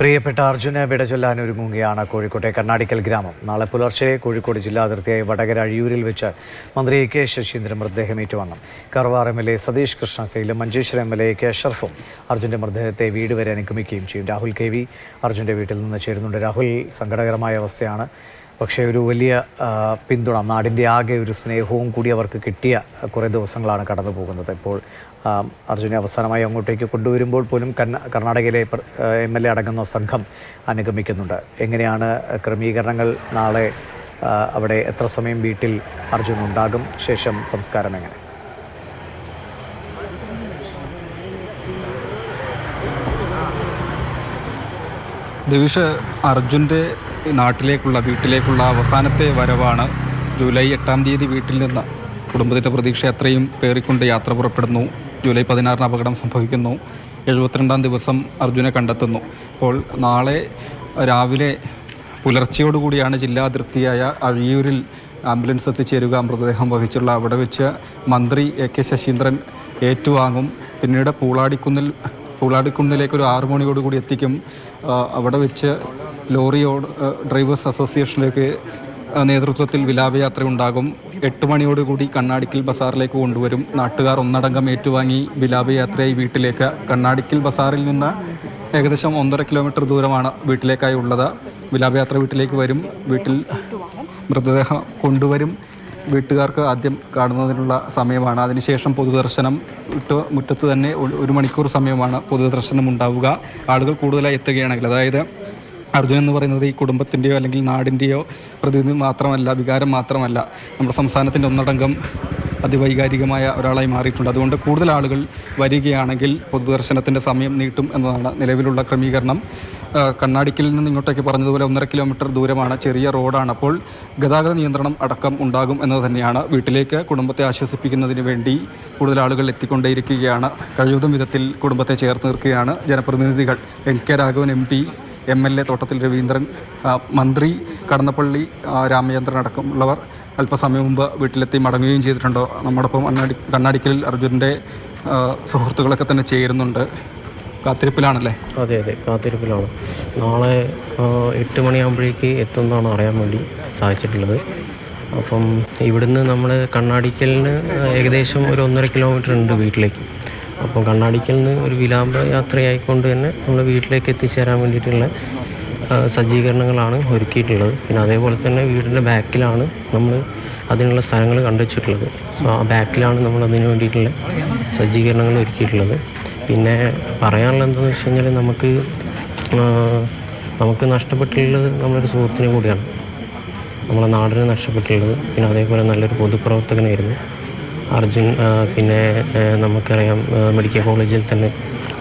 പ്രിയപ്പെട്ട അർജുന വിട ചൊല്ലാൻ ഒരുങ്ങുകയാണ് കോഴിക്കോട്ടെ കർണാടിക്കൽ ഗ്രാമം. നാളെ പുലർച്ചെ കോഴിക്കോട് ജില്ലാ അതിർത്തിയായ വടകര അഴിയൂരിൽ വെച്ച് മന്ത്രി എ കെ ശശീന്ദ്രൻ മൃതദേഹം ഏറ്റുവാങ്ങും. Karwar M L A Satish കൃഷ്ണസൈലും Manjeshwaram M L A K അഷറഫും അർജുന്റെ മൃതദേഹത്തെ വീട് വരെ അനുഗമിക്കുകയും ചെയ്യും. രാഹുൽ കെ വി അർജുന്റെ വീട്ടിൽ നിന്ന് ചേരുന്നുണ്ട്. രാഹുൽ സങ്കടകരമായ അവസ്ഥയാണ്. പക്ഷേ ഒരു വലിയ പിന്തുണ നാടിന്റെ ആകെ ഒരു സ്നേഹവും കൂടി അവർക്ക് കിട്ടിയ കുറേ ദിവസങ്ങളാണ് കടന്നു പോകുന്നത്. ഇപ്പോൾ അർജുനെ അവസാനമായി അങ്ങോട്ടേക്ക് കൊണ്ടുവരുമ്പോൾ പോലും കർണ കർണാടകയിലെ എം എൽ എ അടങ്ങുന്ന സംഘം അനുഗമിക്കുന്നുണ്ട്. എങ്ങനെയാണ് ക്രമീകരണങ്ങൾ നാളെ അവിടെ എത്ര സമയം വീട്ടിൽ അർജുൻ ഉണ്ടാകും? ശേഷം സംസ്കാരം എങ്ങനെ? ദിവിഷ് അർജുന്റെ നാട്ടിലേക്കുള്ള വീട്ടിലേക്കുള്ള അവസാനത്തെ വരവാണ് ജൂലൈ എട്ടാം തീയതി വീട്ടിൽ നിന്ന്. കുടുംബത്തിന്റെ പ്രതീക്ഷ അത്രയും പേറിക്കൊണ്ട് യാത്ര പുറപ്പെടുന്നു. ജൂലൈ പതിനാറിന് അപകടം സംഭവിക്കുന്നു. എഴുപത്തിരണ്ടാം ദിവസം അർജുനെ കണ്ടെത്തുന്നു. അപ്പോൾ നാളെ രാവിലെ പുലർച്ചയോടുകൂടിയാണ് ജില്ലാ അതിർത്തിയായ അഴിയൂരിൽ ആംബുലൻസ് എത്തിച്ചേരുക. മൃതദേഹം വഹിച്ചുള്ള അവിടെ വെച്ച് മന്ത്രി എ കെ ശശീന്ദ്രൻ ഏറ്റുവാങ്ങും. പിന്നീട് പൂളാടിക്കുന്നിൽ പൂളാടിക്കുന്നിലേക്ക് ഒരു ആറു മണിയോട് കൂടി എത്തിക്കും. അവിടെ വെച്ച് ലോറി ഡ്രൈവേഴ്സ് അസോസിയേഷനിലേക്ക് നേതൃത്വത്തിൽ വിലാപയാത്ര ഉണ്ടാകും. എട്ട് മണിയോടുകൂടി കണ്ണാടിക്കൽ ബസാറിലേക്ക് കൊണ്ടുവരും. നാട്ടുകാർ ഒന്നടങ്കം ഏറ്റുവാങ്ങി വിലാപയാത്രയായി വീട്ടിലേക്ക്. കണ്ണാടിക്കൽ ബസാറിൽ നിന്ന് ഏകദേശം ഒന്നര കിലോമീറ്റർ ദൂരമാണ് വീട്ടിലേക്കായി ഉള്ളത് വിലാപയാത്ര വീട്ടിലേക്ക് വരും. വീട്ടിൽ മൃതദേഹം കൊണ്ടുവരും. വീട്ടുകാർക്ക് ആദ്യം കാണുന്നതിനുള്ള സമയമാണ്. അതിനുശേഷം പൊതുദർശനം ഇട്ട് മുറ്റത്ത് തന്നെ ഒരു- മണിക്കൂർ സമയമാണ് പൊതുദർശനം ഉണ്ടാവുക. ആളുകൾ കൂടുതലായി എത്തുകയാണെങ്കിൽ അതായത് അർജുൻ എന്ന് പറയുന്നത് ഈ കുടുംബത്തിന്റെയോ അല്ലെങ്കിൽ നാടിന്റെയോ പ്രതിനിധി മാത്രമല്ല വികാരം മാത്രമല്ല. നമ്മുടെ സംസ്ഥാനത്തിന്റെ ഒന്നടങ്കം അതിവൈകാരികമായ ഒരാളായി മാറിയിട്ടുണ്ട്. അതുകൊണ്ട് കൂടുതൽ ആളുകൾ വരികയാണെങ്കിൽ പൊതുദർശനത്തിന്റെ സമയം നീട്ടും എന്നതാണ് നിലവിലുള്ള ക്രമീകരണം. കണ്ണാടിക്കിൽ നിന്ന് ഇങ്ങോട്ടേക്ക് പറഞ്ഞതുപോലെ ഒന്നര കിലോമീറ്റർ ദൂരമാണ് ചെറിയ റോഡാണ്. അപ്പോൾ ഗതാഗത നിയന്ത്രണം അടക്കം ഉണ്ടാകും എന്നത് തന്നെയാണ്. വീട്ടിലേക്ക് കുടുംബത്തെ ആശ്വസിപ്പിക്കുന്നതിന് വേണ്ടി കൂടുതൽ ആളുകൾ എത്തിക്കൊണ്ടേയിരിക്കുകയാണ്. കഴിയുന്ന വിധത്തിൽ കുടുംബത്തെ ചേർത്ത് നിർക്കുകയാണ് ജനപ്രതിനിധികൾ. N K Raghavan M P M L A Thottathil Ravindran മന്ത്രി കടന്നപ്പള്ളി രാമചന്ദ്രൻ അടക്കമുള്ളവർ അല്പസമയം മുമ്പ് വീട്ടിലെത്തി മടങ്ങുകയും ചെയ്തിട്ടുണ്ട്? നമ്മോടൊപ്പം കണ്ണാടി കണ്ണാടിക്കലിൽ അർജുന്റെ സുഹൃത്തുക്കളൊക്കെ തന്നെ ചേരുന്നുണ്ട്. കാത്തിരിപ്പിലാണല്ലേ? അതെ അതെ കാത്തിരിപ്പിലാണ്. നാളെ എട്ട് മണിയാകുമ്പോഴേക്ക് എത്തുമെന്നാണ് അറിയാൻ വേണ്ടി സാധിച്ചിട്ടുള്ളത്. അപ്പം ഇവിടുന്ന് നമ്മൾ കണ്ണാടിക്കലിന് ഏകദേശം ഒരു ഒന്നര കിലോമീറ്റർ ഉണ്ട് വീട്ടിലേക്ക്. അപ്പം കണ്ണാടിക്കലിന് ഒരു വിലാപ യാത്രയായിക്കൊണ്ട് തന്നെ നമ്മൾ വീട്ടിലേക്ക് എത്തിച്ചേരാൻ വേണ്ടിയിട്ടുള്ള സജ്ജീകരണങ്ങളാണ് ഒരുക്കിയിട്ടുള്ളത്. പിന്നെ അതേപോലെ തന്നെ വീടിന്റെ ബാക്കിലാണ് നമ്മൾ അതിനുള്ള സ്ഥലങ്ങൾ കണ്ടുവച്ചിട്ടുള്ളത്. ആ ബാക്കിലാണ് നമ്മൾ അതിന് വേണ്ടിയിട്ടുള്ള സജ്ജീകരണങ്ങൾ ഒരുക്കിയിട്ടുള്ളത്. പിന്നെ പറയാനുള്ള എന്താണെന്ന് വെച്ച് കഴിഞ്ഞാൽ നമുക്ക് നമുക്ക് നഷ്ടപ്പെട്ടിട്ടുള്ളത് നമ്മളൊരു സുഹൃത്തിനെ കൂടിയാണ്. നമ്മളെ നാടിനെ നഷ്ടപ്പെട്ടിട്ടുള്ളത്. പിന്നെ അതേപോലെ നല്ലൊരു പൊതുപ്രവർത്തകനായിരുന്നു. അർജുൻ പിന്നെ നമുക്കറിയാം മെഡിക്കൽ കോളേജിൽ തന്നെ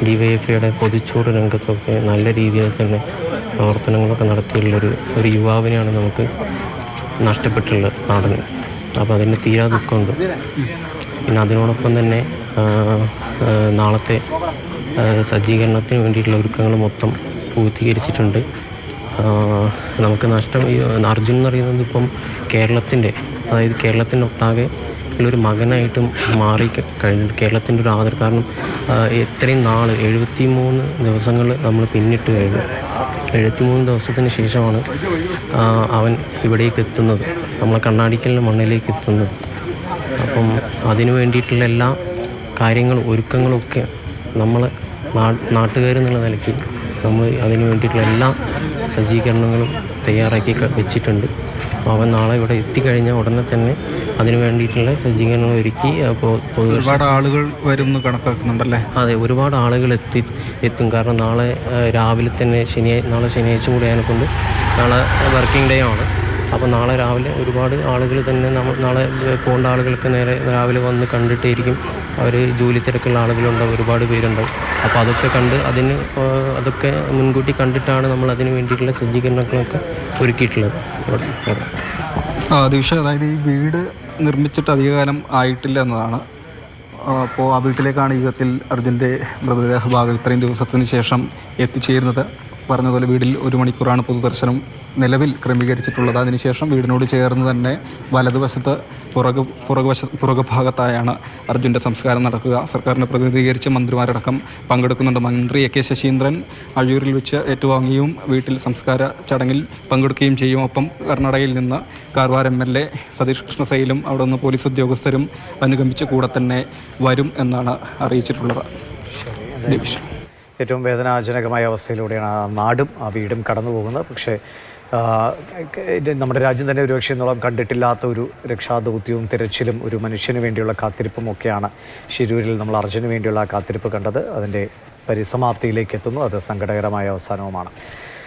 ഡി വൈ എഫ് ഐയുടെ പൊതിച്ചോറ് രംഗത്തൊക്കെ നല്ല രീതിയിൽ തന്നെ പ്രവർത്തനങ്ങളൊക്കെ നടത്തിയിട്ടുള്ളൊരു ഒരു യുവാവിനെയാണ് നമുക്ക് നഷ്ടപ്പെട്ടിട്ടുള്ളത് നാടിന് അപ്പോൾ അതിന് തീരാ ദുഃഖമുണ്ട്. പിന്നെ അതിനോടൊപ്പം തന്നെ നാളത്തെ സജ്ജീകരണത്തിന് വേണ്ടിയിട്ടുള്ള ഒരുക്കങ്ങൾ മൊത്തം പൂർത്തീകരിച്ചിട്ടുണ്ട്. നമുക്ക് നഷ്ടം ഈ അർജുൻ എന്ന് പറയുന്നത് ഇപ്പം കേരളത്തിന്റെ അതായത് കേരളത്തിന്റെ ഒട്ടാകെ ഉള്ളൊരു മകനായിട്ടും മാറി കഴിഞ്ഞു. കേരളത്തിന്റെ ഒരു ആദർ കാരണം എത്രയും നാൾ എഴുപത്തി മൂന്ന് ദിവസങ്ങൾ നമ്മൾ പിന്നിട്ട് കഴിഞ്ഞു. എഴുപത്തി മൂന്ന് ദിവസത്തിന് ശേഷമാണ് അവൻ ഇവിടേക്ക് എത്തുന്നത്. നമ്മളെ കണ്ണാടിക്കലിന്റെ മണ്ണിലേക്ക് എത്തുന്നത്. അപ്പം അതിനു വേണ്ടിയിട്ടുള്ള എല്ലാ കാര്യങ്ങളും ഒരുക്കങ്ങളൊക്കെ നമ്മൾ നാട്ടുകാരെന്നുള്ള നിലയ്ക്ക് നമ്മൾ അതിനു വേണ്ടിയിട്ടുള്ള എല്ലാ സജ്ജീകരണങ്ങളും തയ്യാറാക്കി വെച്ചിട്ടുണ്ട്. അവൻ നാളെ ഇവിടെ എത്തിക്കഴിഞ്ഞാൽ ഉടനെ തന്നെ അതിനു വേണ്ടിയിട്ടുള്ള സജ്ജീകരണങ്ങൾ ഒരുക്കി അപ്പോൾ ഒരുപാട് ആളുകൾ വരും കണക്കാക്കുന്നുണ്ടല്ലേ? അതെ ഒരുപാട് ആളുകൾ എത്തി എത്തും. കാരണം നാളെ രാവിലെ തന്നെ ശനിയാഴ്ച നാളെ ശനിയാഴ്ച കൂടി ആയതിനെക്കൊണ്ട് നാളെ വർക്കിംഗ് ഡേ ആണ്. അപ്പോൾ നാളെ രാവിലെ ഒരുപാട് ആളുകൾ തന്നെ നമ്മൾ നാളെ പോകേണ്ട ആളുകൾക്ക് നേരെ രാവിലെ വന്ന് കണ്ടിട്ടായിരിക്കും അവർ ജോലി തിരക്കുള്ള ആളുകളുണ്ടാവും ഒരുപാട് പേരുണ്ടാവും അപ്പോൾ അതൊക്കെ കണ്ട് അതിന് അതൊക്കെ മുൻകൂട്ടി കണ്ടിട്ടാണ് നമ്മൾ അതിന് വേണ്ടിയിട്ടുള്ള സജ്ജീകരണങ്ങളൊക്കെ ഒരുക്കിയിട്ടുള്ളത്. ആ ദിവിഷ അതായത് ഈ വീട് നിർമ്മിച്ചിട്ട് അധികകാലം ആയിട്ടില്ല എന്നതാണ്. അപ്പോൾ ആ വീട്ടിലേക്കാണ് യുഗത്തിൽ അർജുന്റെ മൃതദേഹ ഭാഗം ഇത്രയും ദിവസത്തിന് ശേഷം എത്തിച്ചേരുന്നത്. പറഞ്ഞതുപോലെ വീടിൽ ഒരു മണിക്കൂറാണ് പൊതുദർശനം നിലവിൽ ക്രമീകരിച്ചിട്ടുള്ളത്. അതിനുശേഷം വീടിനോട് ചേർന്ന് തന്നെ വലതുവശത്ത് പുറകു പുറകുവശ പുറകു ഭാഗത്തായാണ് അർജുന്റെ സംസ്കാരം നടക്കുക. സർക്കാരിനെ പ്രതിനിധീകരിച്ച് മന്ത്രിമാരടക്കം പങ്കെടുക്കുന്നുണ്ട്. മന്ത്രി എ കെ ശശീന്ദ്രൻ അഴൂരിൽ വെച്ച് ഏറ്റുവാങ്ങിയും വീട്ടിൽ സംസ്കാര ചടങ്ങിൽ പങ്കെടുക്കുകയും ചെയ്യും. ഒപ്പം കർണാടകയിൽ നിന്ന് Karwar M L A Satish കൃഷ്ണസൈലും അവിടെ നിന്ന് പോലീസ് ഉദ്യോഗസ്ഥരും അനുഗമിച്ച് കൂടെ തന്നെ വരും എന്നാണ് അറിയിച്ചിട്ടുള്ളത്. ഡിവിഷൻ. ഏറ്റവും വേദനാജനകമായ അവസ്ഥയിലൂടെയാണ് ആ നാടും ആ വീടും കടന്നു പോകുന്നത് പക്ഷേ നമ്മുടെ രാജ്യം തന്നെ ഒരുപക്ഷെ എന്നോളം കണ്ടിട്ടില്ലാത്ത ഒരു രക്ഷാദൗത്യവും തിരച്ചിലും ഒരു മനുഷ്യന് വേണ്ടിയുള്ള കാത്തിരിപ്പും ഒക്കെയാണ് ശിരൂരിൽ നമ്മൾ അർജുന് വേണ്ടിയുള്ള ആ കാത്തിരിപ്പ് കണ്ടത്. അതിന്റെ പരിസമാപ്തിയിലേക്ക് എത്തുന്നു. അത് സങ്കടകരമായ അവസാനവുമാണ്.